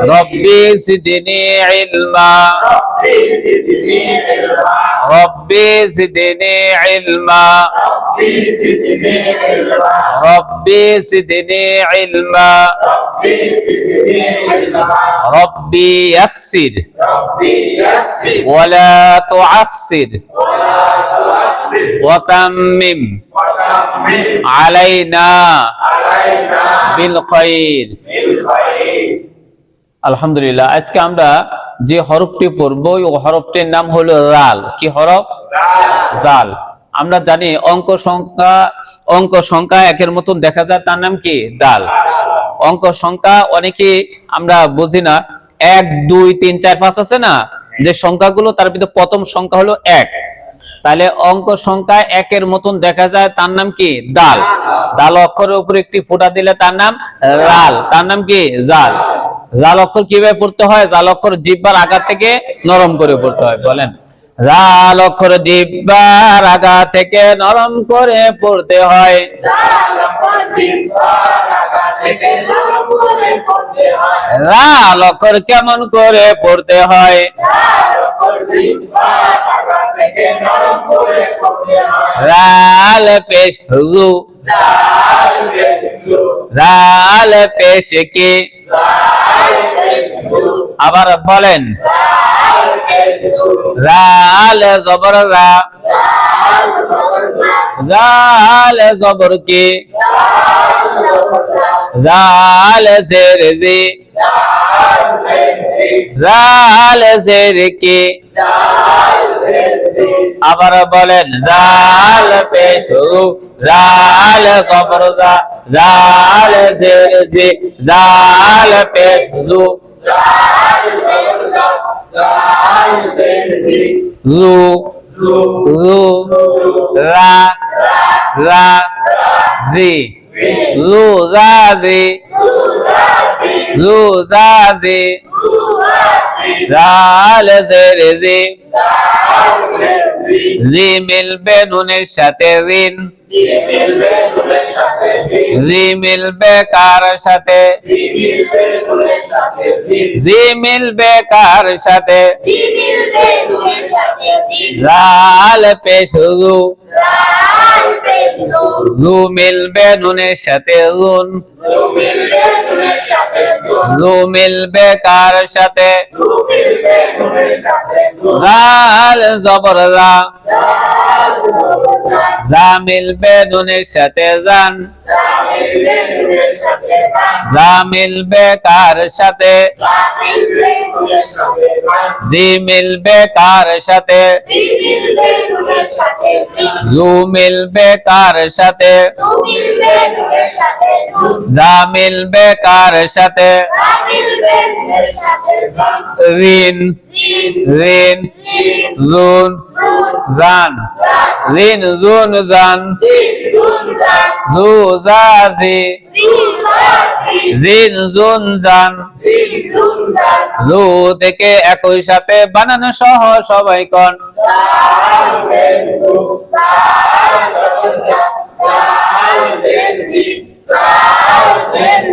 ربي زدني علما ربي زدني علما ربي زدني علما ربي يسر ولا تعسر وتمم علينا بالخير আলহামদুলিল্লাহ। আজকে আমরা যে হরফটি পড়ব ওই হরফটির নাম হলো রাল। কি হরফ? জাল। আমরা জানি অঙ্ক সংখ্যা অঙ্ক সংখ্যা একের মতন দেখা যায়, তার নাম কি? দাল। অঙ্ক সংখ্যা অনেকে আমরা বুঝি না। এক, দুই, তিন, চার, পাঁচ আছে না? যে সংখ্যাগুলো, তার ভিতরে প্রথম সংখ্যা হলো এক। তাহলে অঙ্ক সংখ্যা একের মতন দেখা যায়, তার নাম কি? দাল। দাল অক্ষরের উপর একটি ফোঁটা দিলে তার নাম রাল। তার নাম কি? জাল। জাল অক্ষর কীভাবে পড়তে হয়? জাল অক্ষর জিব্বার আঘাত থেকে নরম করে পড়তে হয় বলেন। রাল অক্ষর জিব্বার আঘাত থেকে নরম করে পড়তে হয়। রাল অক্ষর কেমন করে পড়তে হয়? রাল পেশ রু রাল পেশ কি? আবার বলেন, রাল জবর রা জাল জবর কি? জাল জের জি। জাল জের কি? আবার বলেন জাল পেশু জাল জবর জা জাল জের জি। জাল পেশু রু রু রা রা জি। রু রা জি। রু রা জি। রাল জের জি জি মিলবে নুনের সাথে ঋণ। জি মিলবে কার সাথে? জি মিলবে কার সাথে? লাল পেশুরু রু মিলবে নুনের সাথে লুন রু মিলবে কার সাথে। লাল জবর রা মিলবে নুনের সাথে জান রা মিলবে কার সাথে। জি মিলবে কার সাথে। রু মিলবে কার সাথে। যা মিলবে কার সাথে? ঋণ। ঋণ। রুন জান। ঋণ জান রু জাজি জিন জুন। জান রু থেকে একই সাথে বানানো সহ সবাই কন।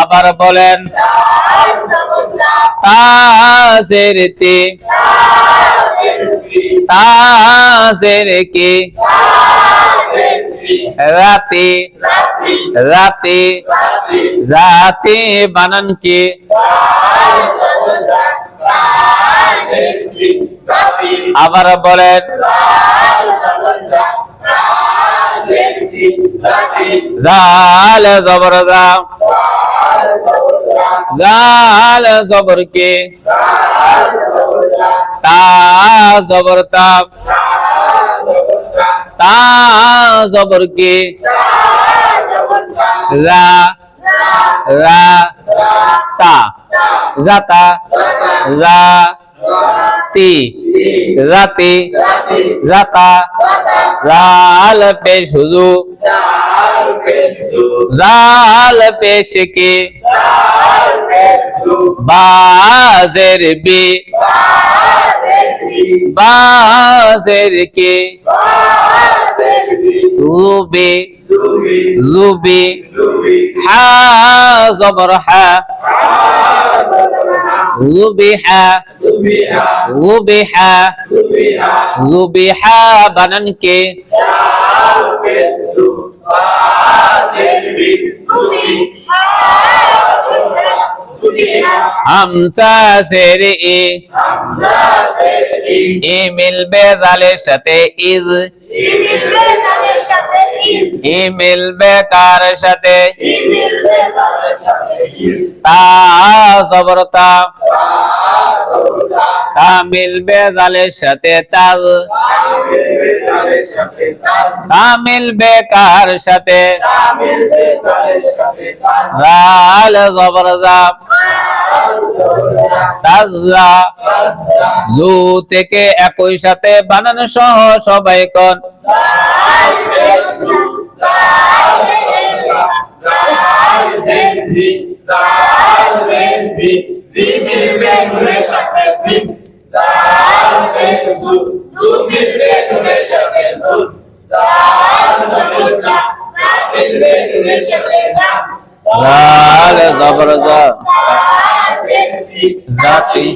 আবার বলেন, তাজের তি তাজের কি? রাতে রাতে রাতে বানান কি? আবার বলেন জাল জবর জা জাল জবর কে তা জবর তা তা জবর কে রা রা তা, জাতা রা তি রাল পেশ কে বাজের বি, বাজের কে, লুবে লুবে, হা, জবর হা লুবিহা লুবিহা লুবিহা বানান কে হামসা জের এ এ মিলবে জালের সাথে ইজ এ মিলবে কার সাথে তা জবরতা তা মিলবে জালের সাথে তাল। তা মিলবে কার সাথে জাল জবরজা তাজা জু থেকে একই সাথে বানানো সহ সবাই কন। জাল জবরজা জাতি।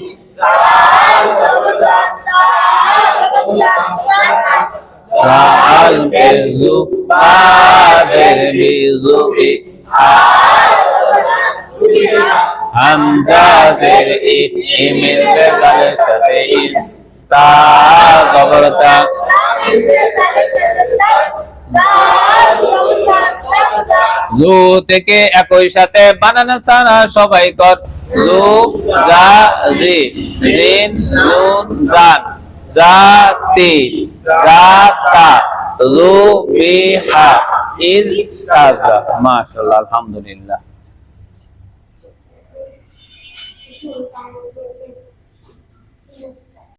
জাল বেজু পাজের বিজুকি হামজা জের ই ইমিল বেজালের সাথে ইস তা জবরতা জু থেকে একই সাথে বানানো সবাই কর। জু, জা নুন, জান। জাতি জাতা বিহা ইজ আলহামদুলিল্লাহ। Okay, guys.